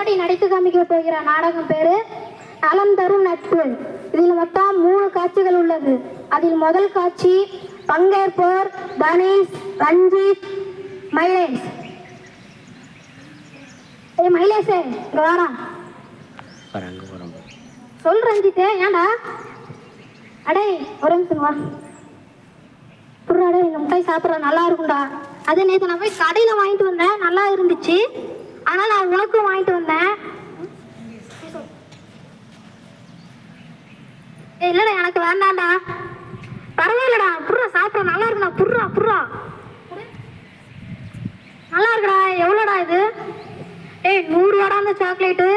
முன்னாடி நடித்து காமிக்க போகிற நாடகம் பேரு நலம் தரும் நட்பு. இதில் மொத்தம் மூணு காட்சிகள் உள்ளது. அதில் முதல் காட்சி பங்கேற்போர் தனேஷ் ரஞ்சித் மைலேஷ். ஏய் மைலேஷே இங்க வாடா. சொல் ரஞ்சித்தே ஏன்டா? அடே ஒரு நிமிஷம் வா. புறா டேய் இந்த மிட்டாய் சாப்பிட்ற நல்லா இருக்கும்டா. அது நேற்று நான் போய் கடையில் வாங்கிட்டு வந்தேன் நல்லா இருந்துச்சு. ஆனால் நான் உனக்கும் வாங்கிட்டு வந்தேன். ஏய் இல்லைடா எனக்கு வேண்டாம்டா. பரவாயில்லடா புறா சாப்பிட நல்லா இருக்குடா புறா புறா நல்லா இருக்குடா எவ்வளோடா இது? ஏய் நூறுரூவாடா அந்த சாக்லேட்டு.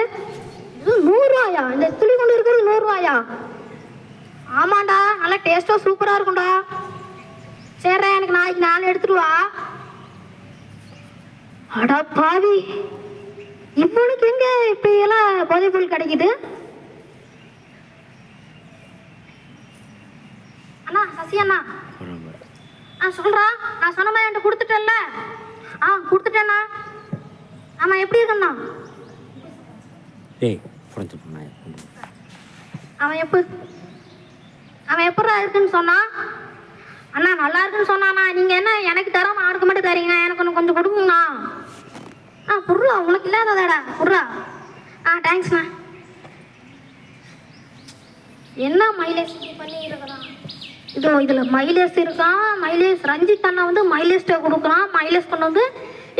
இது நூறுரூவாயா இந்த துளி கொண்டு இருக்கிறது நூறுரூவாயா ஆமாண்டா நல்லா டேஸ்ட்டாக சூப்பராக இருக்கும்டா. சரிடா எனக்கு நாளைக்கு நாலு எடுத்துட்டு வா. அடா பாவி. இவனுக்கு எங்க இப்ப எல்லாம் போதைப் பொருள் கிடைக்குது? அண்ணா சசி அண்ணா. ஆ சொல்றா. நான் சொன்ன மாதிரி என்கிட்ட கொடுத்துட்டேன்ல. ஆ கொடுத்துட்டேண்ணா. ஆமா எப்படி இருக்குண்ணா? டேய் புரிஞ்சு போனா அவன் எப்போ? அவன் எப்படா இருக்குன்னு சொன்னான் அண்ணா நல்லா இருக்குன்னு சொன்னாண்ணா நீங்கள் என்ன எனக்கு தராம அவனுக்கு மட்டும் தரீங்க எனக்கு ஒன்று கொஞ்சம் கொடுங்கண்ணா. ஆ புர்ரா உனக்கு இல்லாததாடா புர்ரா ஆ தேங்க்ஸ்ண்ணா என்ன மைலேஜ் பண்ணி இருக்கிறான் இதோ இதில் மைலேஜ் இருக்கான் மைலேஜ் ரஞ்சித் அண்ணா வந்து மைலேஜ்ட்ட கொடுக்குறான். மைலேஜ் கொண்டு வந்து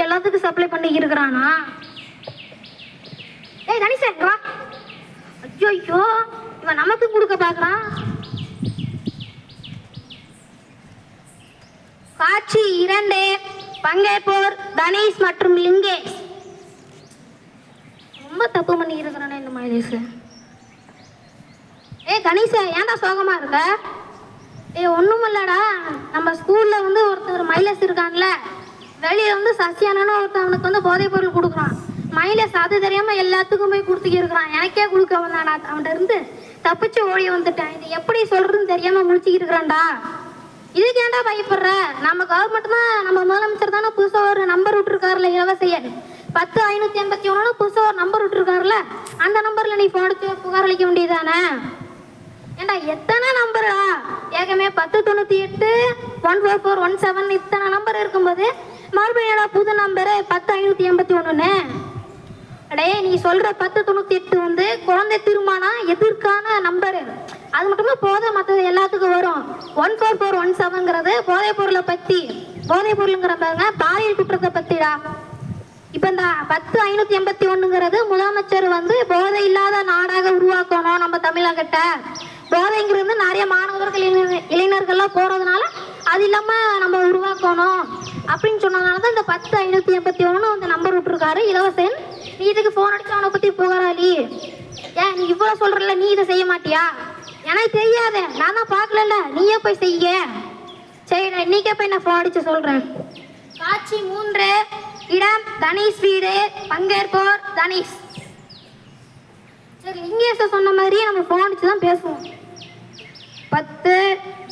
எல்லாத்துக்கும் சப்ளை பண்ணி இருக்கிறானா? ஏய் தனிஷா இங்க வா. ஐயோ இவன் நமக்கு கொடுக்க பார்க்குறான் காட்சி இரண்டு. பங்கேற்போர் தனேஷ் மற்றும் லிங்கேஷ். ரொம்ப தப்பு பண்ணி இருக்கிறானே இந்த மகேஷ் ஏய் கணேஷ் ஏன்டா சோகமாக இருக்க? ஏய் ஒன்றும் இல்லடா. நம்ம ஸ்கூலில் வந்து ஒருத்தர் மைலேஸ் இருக்கான்ல. வெளியில் வந்து சசியானன்னு ஒருத்தவனுக்கு வந்து போதைப் பொருள் கொடுக்குறான். மைலேஸ் அது தெரியாமல் எல்லாத்துக்கும் போய் கொடுத்துக்கி இருக்கிறான். எனக்கே கொடுக்க வந்தானா? அவன்கிட்ட இருந்து தப்பிச்சு ஓடி வந்துட்டேன். இது எப்படி சொல்கிறதுன்னு தெரியாமல் முழிச்சுக்கிட்டு இருக்கிறான்டா. இதுக்கு ஏன்டா பயப்படுற? நம்ம கவர்மெண்ட் தான் நம்ம முதலமைச்சர் தானே புதுசாக ஒரு நம்பர் விட்டுருக்காருல இலவச எண் பத்து ஐநூற்றி எண்பத்தி ஒன்று புதுசாக ஒரு நம்பர் விட்டுருக்காருல அந்த நம்பரில் நீ ஃபோன் அடிச்சு புகார் அளிக்க வேண்டியதானே ஏண்டா எத்தனை நம்பரா ஏகமே பத்து தொண்ணூற்றி எட்டு one four four one seven இத்தனை நம்பர் இருக்கும்போது மறுபடியும் புது நம்பரு பத்து ஐநூற்றி எண்பத்தி ஒன்றுன்னு அடே நீ சொல்ற பத்து தொண்ணூத்தி எட்டு வந்து குழந்தை திருமணம் எதிர்க்கான நம்பரு அது மட்டுமே போதை மற்றது எல்லாத்துக்கும் வரும். ஒன் ஃபோர் ஃபோர் ஒன் செவன்ங்கிறது போதைப் பொருளை பத்தி போதைப் பொருளுங்கிற பாருங்க பாலியல் குற்றத்தை பத்திடா. இப்போ இந்த பத்து ஐநூத்தி எண்பத்தி ஒண்ணுங்கிறது முதலமைச்சர் வந்து போதை இல்லாத நாடாக உருவாக்கணும் நம்ம தமிழகத்தை போதைங்கிறது நிறைய மாணவர்கள் இளைஞர் இளைஞர்கள்லாம் போறதுனால அது இல்லாம நம்ம உருவாக்கணும். அப்படின்னு சொன்னதுனால தான் இந்த பத்து ஐநூத்தி எண்பத்தி ஒன்று அந்த நம்பர் விட்டுருக்காரு இலவசன் நீ இதுக்கு ஃபோன் அடிச்சு அவனை பத்தி புகாராளி ஏன் நீ இவ்வளோ சொல்றல நீ இதை செய்ய மாட்டியா? எனக்கு தெரியாத. நான் தான் பார்க்கலல்ல. நீயே போய் செய்ய. சரி நான் இன்னைக்கே போய் நான் ஃபோன் அடிச்சு சொல்றேன். காட்சி மூன்று. இடம் தனிஷ் வீடு. பங்கேற்போர் தனிஷ். சரி லிங்கேஷ சொன்ன மாதிரியே நம்ம ஃபோன் தான் பேசுவோம். பத்து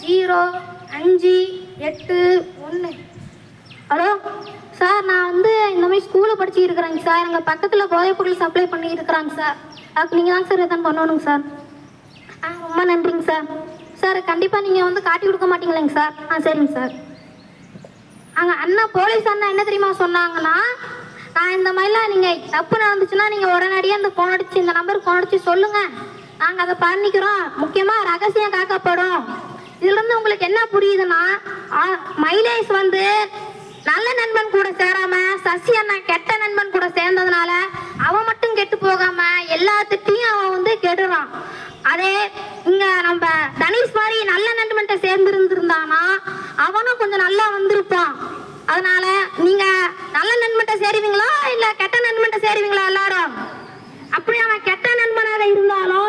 ஜீரோ அஞ்சு எட்டு ஒன்று ஹலோ சார் நான் வந்து இந்த மாதிரி ஸ்கூலில் படிச்சு இருக்கிறேங்க சார் எங்கள் பக்கத்தில் போதைப் பொருள் சப்ளை பண்ணி இருக்கிறாங்க சார் அதுக்கு நீங்கள் தான் சார் எதாவது பண்ணணுங்க சார் ஆ ரொம்ப நன்றிங்க சார் சார் கண்டிப்பாக நீங்கள் வந்து காட்டி கொடுக்க மாட்டீங்களேங்க சார் ஆ சரிங்க சார் அங்கே அண்ணா போலீஸ் அண்ணா என்ன தெரியுமா சொன்னாங்கன்னா நான் இந்த மாதிரிலாம் நீங்கள் தப்பு நடந்துச்சுன்னா நீங்கள் உடனடியாக இந்த ஃபோன் அடிச்சு இந்த நம்பருக்கு ஃபோன் அடிச்சு சொல்லுங்கள் நாங்கள் அதை பண்ணிக்கிறோம். முக்கியமாக ரகசியம் காக்கப்படும். இதுலேருந்து உங்களுக்கு என்ன புரியுதுன்னா மைலேஜ் வந்து நல்ல நண்பன் கூட சேராம சசி அண்ணா கெட்ட நண்பன் கூட சேர்ந்ததுனால அவன் மட்டும் கெட்டு போகாம எல்லாத்துட்டையும் அவன் வந்து கெடுறான். அதே இங்க நம்ம தனிஷ் மாதிரி நல்ல நண்பன்கிட்ட சேர்ந்து இருந்திருந்தானா அவனும் கொஞ்சம் நல்லா வந்திருப்பான். அதனால நீங்க நல்ல நண்பன்கிட்ட சேருவீங்களா? இல்ல கெட்ட நண்பன்கிட்ட சேருவீங்களா எல்லாரும்? அப்படி அவன் கெட்ட நண்பனாக இருந்தாலும்